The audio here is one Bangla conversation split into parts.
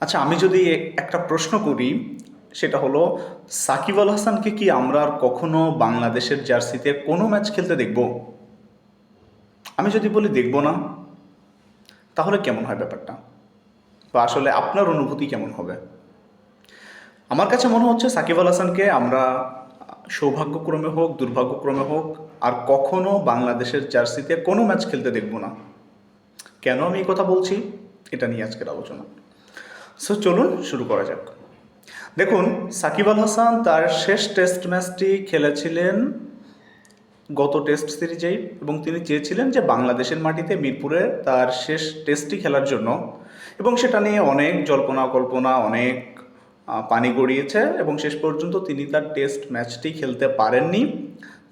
আচ্ছা আমি যদি একটা প্রশ্ন করি, সেটা হলো, সাকিব আল হাসানকে কি আমরা আর কখনো বাংলাদেশের জার্সিতে কোনো ম্যাচ খেলতে দেখব? আমি যদি বলি দেখব না, তাহলে কেমন হয় ব্যাপারটা? বা আসলে আপনার অনুভূতি কেমন হবে? আমার কাছে মনে হচ্ছে সাকিব আল হাসানকে আমরা সৌভাগ্যক্রমে হোক, দুর্ভাগ্যক্রমে হোক, আর কখনো বাংলাদেশের জার্সিতে কোনো ম্যাচ খেলতে দেখব না। কেন আমি এই কথা বলছি? এটা নিয়ে আজকের আলোচনা। সো চলুন শুরু করা যাক। দেখুন, সাকিব আল হাসান তার শেষ টেস্ট ম্যাচটি খেলেছিলেন গত টেস্ট সিরিজেই এবং তিনি চেয়েছিলেন যে বাংলাদেশের মাটিতে মিরপুরে তার শেষ টেস্টটি খেলার জন্য এবং সেটা নিয়ে অনেক জল্পনা কল্পনা, অনেক পানি গড়িয়েছে এবং শেষ পর্যন্ত তিনি তার টেস্ট ম্যাচটি খেলতে পারেননি।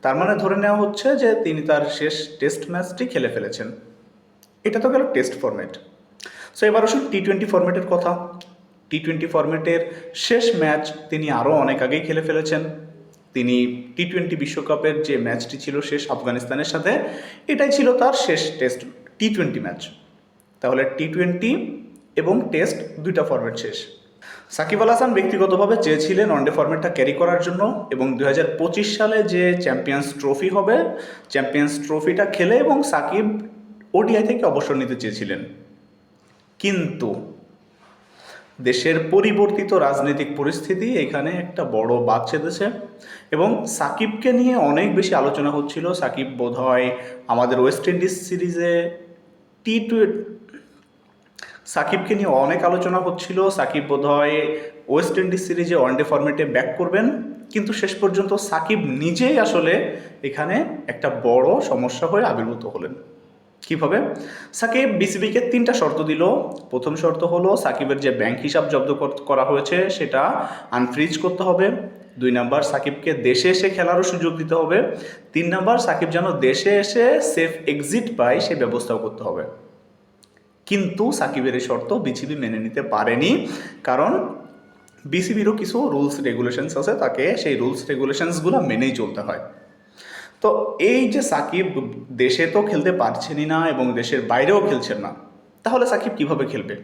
তার মানে ধরে নেওয়া হচ্ছে যে তিনি তার শেষ টেস্ট ম্যাচটি খেলে ফেলেছেন। এটা তো গেল টেস্ট ফরম্যাট সো এবার আসুন টি টোয়েন্টি ফরম্যাটের কথা। টি টোয়েন্টি ফরম্যাটের শেষ ম্যাচ তিনি আরও অনেক আগেই খেলে ফেলেছেন। তিনি টি টোয়েন্টি বিশ্বকাপের যে ম্যাচটি ছিল শেষ আফগানিস্তানের সাথে, এটাই ছিল তার শেষ টেস্ট টি টোয়েন্টি ম্যাচ তাহলে টি টোয়েন্টি এবং টেস্ট দুইটা ফরম্যাট শেষ। সাকিব আল হাসান ব্যক্তিগতভাবে চেয়েছিলেন ওয়ানডে ফরম্যাটটা ক্যারি করার জন্য এবং দু হাজার পঁচিশ সালে যে চ্যাম্পিয়ন্স ট্রফি হবে চ্যাম্পিয়ন্স ট্রফিটা খেলে এবং সাকিব ওডিআই থেকে অবসর নিতে চেয়েছিলেন। কিন্তু দেশের পরিবর্তিত রাজনৈতিক পরিস্থিতি এখানে একটা বড় বাদ ছেদেছে এবং সাকিবকে নিয়ে অনেক বেশি আলোচনা হচ্ছিল। সাকিব বোধহয় আমাদের ওয়েস্ট ইন্ডিজ সিরিজে টি সাকিবকে নিয়ে অনেক আলোচনা হচ্ছিল। সাকিব বোধহয় ওয়েস্ট ইন্ডিজ সিরিজে ওয়ানডে ফরম্যাটে ব্যাক করবেন। কিন্তু শেষ পর্যন্ত সাকিব নিজেই আসলে এখানে একটা বড় সমস্যা হয়ে আবির্ভূত হলেন। কীভাবে? সাকিব বিসিবিকে তিনটা শর্ত দিল। প্রথম শর্ত হলো সাকিবের যে ব্যাংক হিসাব জব্দ করা হয়েছে সেটা আনফ্রিজ করতে হবে। দুই নাম্বার, সাকিবকে দেশে এসে খেলারও সুযোগ দিতে হবে। তিন নাম্বার, সাকিব যেন দেশে এসে সেফ এক্সিট পায় সে ব্যবস্থাও করতে হবে। কিন্তু সাকিবের এই শর্ত বিসিবি মেনে নিতে পারেনি। কারণ বিসিবিরও কিছু রুলস রেগুলেশনস আছে, তাকে সেই রুলস রেগুলেশনসগুলো মেনেই চলতে হয়। তো এই যে সাকিব দেশে তো খেলতে পারছেনই না এবং দেশের বাইরেও খেলছেন না, তাহলে সাকিব কীভাবে খেলবে?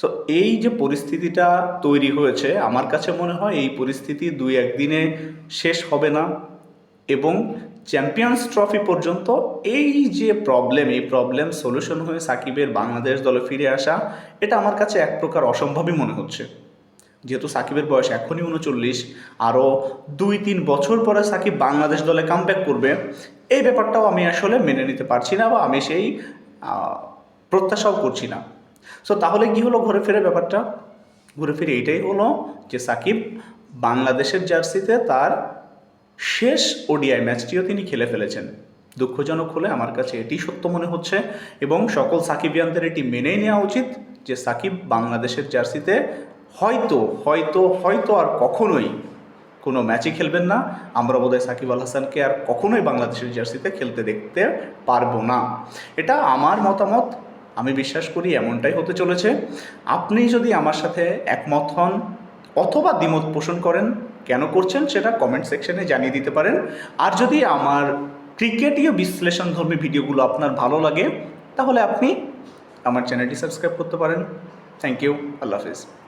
সো এই যে পরিস্থিতিটা তৈরি হয়েছে, আমার কাছে মনে হয় এই পরিস্থিতি দুই একদিনে শেষ হবে না এবং চ্যাম্পিয়ন্স ট্রফি পর্যন্ত এই যে প্রবলেম এই প্রবলেম সলিউশন হয়ে সাকিবের বাংলাদেশ দলে ফিরে আসা, এটা আমার কাছে এক প্রকার অসম্ভবই মনে হচ্ছে। যেহেতু সাকিবের বয়স এখনই উনচল্লিশ, আরও দুই তিন বছর পরে সাকিব বাংলাদেশ দলে কামব্যাক করবে, এই ব্যাপারটাও আমি আসলে মেনে নিতে পারছি না বা আমি সেই প্রত্যাশাও করছি না। সো তাহলে কি হলো ঘুরে ফিরে ব্যাপারটা? ঘুরে ফিরে এইটাই হলো যে সাকিব বাংলাদেশের জার্সিতে তার শেষ ওডিআই ম্যাচটিও তিনি খেলে ফেলেছেন। দুঃখজনক হলে আমার কাছে এটি সত্য মনে হচ্ছে এবং সকল সাকিবিয়ানদের এটি মেনেই নেওয়া উচিত যে সাকিব বাংলাদেশের জার্সিতে হয়তো হয়তো হয়তো আর কখনোই কোনো ম্যাচই খেলবেন না। আমরা বোধহয় সাকিব আল হাসানকে আর কখনোই বাংলাদেশের জার্সিতে খেলতে দেখতে পারব না। এটা আমার মতামত, আমি বিশ্বাস করি এমনটাই হতে চলেছে। আপনি যদি আমার সাথে একমত হন অথবা দ্বিমত পোষণ করেন, কেন করছেন সেটা কমেন্ট সেকশনে জানিয়ে দিতে পারেন। আর যদি আমার ক্রিকেটীয় বিশ্লেষণধর্মী ভিডিওগুলো আপনার ভালো লাগে, তাহলে আপনি আমার চ্যানেলটি সাবস্ক্রাইব করতে পারেন। থ্যাংক ইউ আল্লাহ হাফিজ।